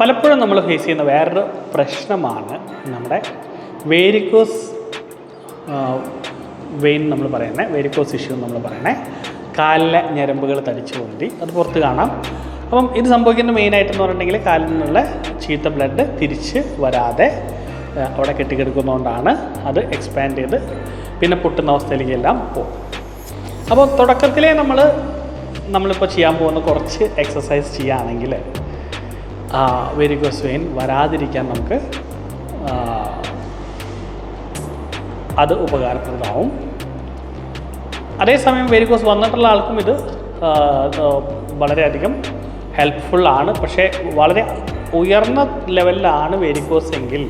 പലപ്പോഴും നമ്മൾ ഫേസ് ചെയ്യുന്ന വേറൊരു പ്രശ്നമാണ് നമ്മുടെ വേരിക്കോസ് വെയിൻ നമ്മൾ പറയുന്നത് വേരിക്കോസ് ഇഷ്യൂ നമ്മൾ പറയുന്നത് കാലിലെ ഞരമ്പുകൾ തടിച്ചു പൊന്തി അത് പുറത്ത് കാണാം. അപ്പം ഇത് സംഭവിക്കുന്ന മെയിനായിട്ടെന്ന് പറഞ്ഞിട്ടുണ്ടെങ്കിൽ കാലിൽ നിന്നുള്ള ചീത്ത ബ്ലഡ് തിരിച്ച് വരാതെ അവിടെ കെട്ടിക്കിടക്കുന്നതുകൊണ്ടാണ് അത് എക്സ്പാൻഡ് ചെയ്ത് പിന്നെ പൊട്ടുന്ന അവസ്ഥയിലേക്ക് എല്ലാം പോകും. അപ്പോൾ തുടക്കത്തിലേ നമ്മൾ നമ്മളിപ്പോൾ ചെയ്യാൻ പോകുന്ന കുറച്ച് എക്സസൈസ് ചെയ്യുകയാണെങ്കിൽ വെരിക്കോസ് വെയിൻ വരാതിരിക്കാൻ നമുക്ക് അത് ഉപകാരപ്രദമാവും. അതേസമയം വെരിക്കോസ് വന്നിട്ടുള്ള ആൾക്കും ഇത് വളരെയധികം ഹെൽപ്ഫുള്ളാണ് പക്ഷേ വളരെ ഉയർന്ന ലെവലിലാണ് വെരിക്കോസ് എങ്കിൽ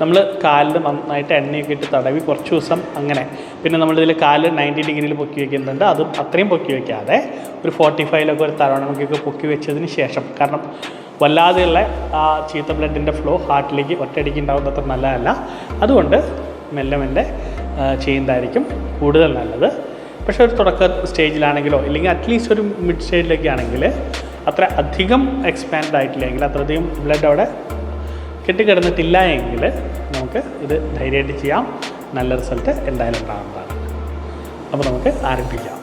നമ്മൾ കാലിൽ നന്നായിട്ട് എണ്ണയൊക്കെ ഇട്ട് തടവി കുറച്ച് ദിവസം അങ്ങനെ. പിന്നെ നമ്മളിതിൽ കാൽ നയന്റി ഡിഗ്രിയിൽ പൊക്കി വയ്ക്കുന്നുണ്ട് അതും അത്രയും പൊക്കി വയ്ക്കാതെ ഒരു ഫോർട്ടി ഫൈവിലൊക്കെ ഒരു തവണ നമുക്കൊക്കെ പൊക്കി വെച്ചതിന് ശേഷം. കാരണം വല്ലാതെയുള്ള ആ ചീത്ത ബ്ലഡിന്റെ ഫ്ലോ ഹാർട്ടിലേക്ക് ഒറ്റയടിക്ക് ഉണ്ടാകുന്നത് അത്ര നല്ലതല്ല. അതുകൊണ്ട് മെല്ലെ മെല്ലെ ചെയ്യുന്നതായിരിക്കും കൂടുതൽ നല്ലത്. പക്ഷേ ഒരു തുടക്ക സ്റ്റേജിലാണെങ്കിലോ ഇല്ലെങ്കിൽ അറ്റ്ലീസ്റ്റ് ഒരു മിഡ് സ്റ്റേജിലൊക്കെ ആണെങ്കിൽ അത്ര അധികം എക്സ്പാൻഡ് ആയിട്ടില്ലെങ്കിൽ അത്രയധികം ബ്ലഡ് അവിടെ കെട്ടിക്കിടന്നിട്ടില്ല എങ്കിൽ നമുക്ക് ഇത് ധൈര്യമായിട്ട് ചെയ്യാം. നല്ല റിസൾട്ട് എന്തായാലും ഉണ്ടാകുന്നതാണ് അപ്പോൾ നമുക്ക് ആരംഭിക്കാം.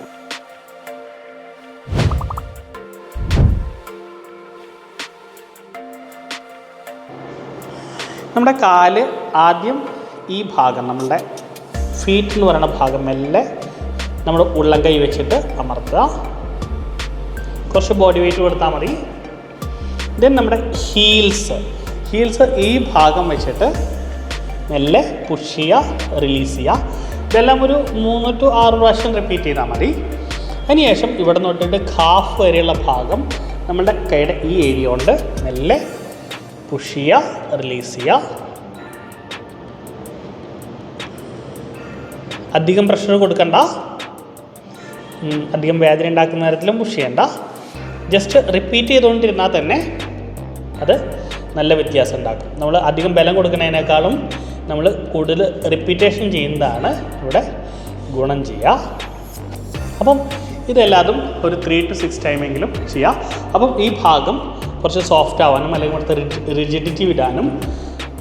നമ്മുടെ കാൽ ആദ്യം ഈ ഭാഗം നമ്മുടെ ഫീറ്റ് എന്ന് പറയുന്ന ഭാഗം മെല്ലെ നമ്മൾ ഉള്ളം കൈ വെച്ചിട്ട് അമർത്തുക. കുറച്ച് ബോഡി വെയിറ്റ് കൊടുത്താൽ മതി. ദെൻ നമ്മുടെ ഹീൽസ് ഹീൽസ് ഈ ഭാഗം വെച്ചിട്ട് മെല്ലെ പുഷ് ചെയ്യുക റിലീസ് ചെയ്യുക. ഇതെല്ലാം ഒരു മൂന്ന് ടു ആറ് പ്രാവശ്യം റിപ്പീറ്റ് ചെയ്താൽ മതി. അതിനുശേഷം ഇവിടെ നിന്ന് തൊട്ടിട്ട് ഖാഫ് വരെയുള്ള ഭാഗം നമ്മളുടെ കൈയുടെ ഈ ഏരിയ കൊണ്ട് മെല്ലെ പുഷ് ചെയ്യുക റിലീസ് ചെയ്യുക. അധികം പ്രഷർ കൊടുക്കണ്ട. അധികം വേദന ഉണ്ടാക്കുന്ന തരത്തിലും പുഷ് ചെയ്യണ്ട. ജസ്റ്റ് റിപ്പീറ്റ് ചെയ്തുകൊണ്ടിരുന്നാൽ തന്നെ അത് നല്ല വ്യത്യാസം ഉണ്ടാക്കും. നമ്മൾ അധികം ബലം കൊടുക്കുന്നതിനേക്കാളും നമ്മൾ കൂടുതൽ റിപ്പീറ്റേഷൻ ചെയ്യുന്നതാണ് ഇവിടെ ഗുണം ചെയ്യുക. അപ്പം ഇതെല്ലാതും ഒരു ത്രീ ടു സിക്സ് ടൈമെങ്കിലും ചെയ്യാം. അപ്പം ഈ ഭാഗം കുറച്ച് സോഫ്റ്റ് ആവാനും അല്ലെങ്കിൽ ഇവിടുത്തെ റിജിഡിറ്റി വിടാനും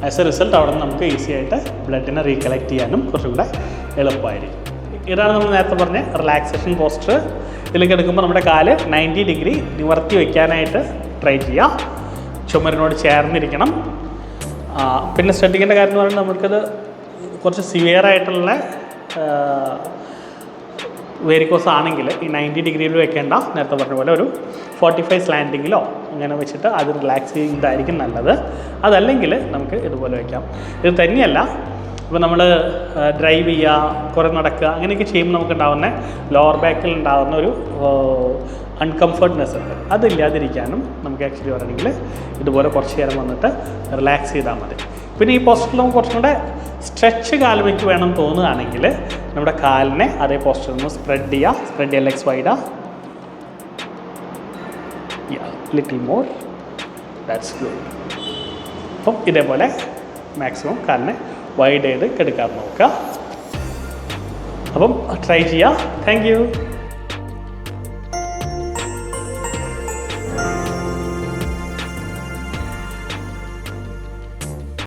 ആസ് എ റിസൾട്ട് അവിടെ നിന്ന് നമുക്ക് ഈസി ആയിട്ട് ബ്ലഡിനെ റീകളക്ട് ചെയ്യാനും കുറച്ചും കൂടെ എളുപ്പമായിരിക്കും. ഇതാണ് നമ്മൾ നേരത്തെ പറഞ്ഞ റിലാക്സേഷൻ പോസ്റ്റർ ഇതിലേക്ക് എടുക്കുമ്പോൾ നമ്മുടെ കാൽ നയന്റി ഡിഗ്രി നിവർത്തി വയ്ക്കാനായിട്ട് ട്രൈ ചെയ്യാം. ചുമരിനോട് ചേർന്നിരിക്കണം. പിന്നെ ശ്രദ്ധിക്കേണ്ട കാര്യം എന്ന് പറയുന്നത് നമുക്കത് കുറച്ച് സിവിയർ ആയിട്ടുള്ള വേരിക്കോസ് ആണെങ്കിൽ ഈ നയന്റി ഡിഗ്രിയിൽ വെക്കേണ്ട നേരത്തെ പറഞ്ഞ പോലെ ഒരു ഫോർട്ടി ഫൈവ് സ്ലാൻഡിങ്ങിലോ അങ്ങനെ വെച്ചിട്ട് അത് റിലാക്സ് ചെയ്യുന്നതായിരിക്കും നല്ലത്. അതല്ലെങ്കിൽ നമുക്ക് ഇതുപോലെ വയ്ക്കാം ഇത് തന്നെയല്ല ഇപ്പോൾ നമ്മൾ ഡ്രൈവ് ചെയ്യുക കുറേ നടക്കുക അങ്ങനെയൊക്കെ ചെയ്യുമ്പോൾ നമുക്ക് ഉണ്ടാകുന്ന ലോവർ ബാക്കിൽ ഉണ്ടാകുന്ന ഒരു അൺകംഫർട്ട്നെസ് ഉണ്ട്. അതില്ലാതിരിക്കാനും നമുക്ക് ആക്ച്വലി പറയണമെങ്കിൽ ഇതുപോലെ കുറച്ച് നേരം വന്നിട്ട് റിലാക്സ് ചെയ്താൽ മതി. പിന്നെ ഈ പോസ്റ്ററിലും കുറച്ചും കൂടെ സ്ട്രെച്ച് കാൽ വേണം തോന്നുകയാണെങ്കിൽ നമ്മുടെ കാലിനെ അതേ പോസ്റ്ററിൽ നിന്ന് സ്പ്രെഡ് ചെയ്യുക സ്പ്രെഡ് ചെയ്യുക ലെഗ്സ് വൈഡാ ലിറ്റിൽ മോർ ദാറ്റ്സ് ഗുഡ് അപ്പം ഇതേപോലെ മാക്സിമം കാലിനെ വൈഡ് ചെയ്ത് കെടുക്കാൻ നോക്കുക. അപ്പം ട്രൈ ചെയ്യാം. Thank you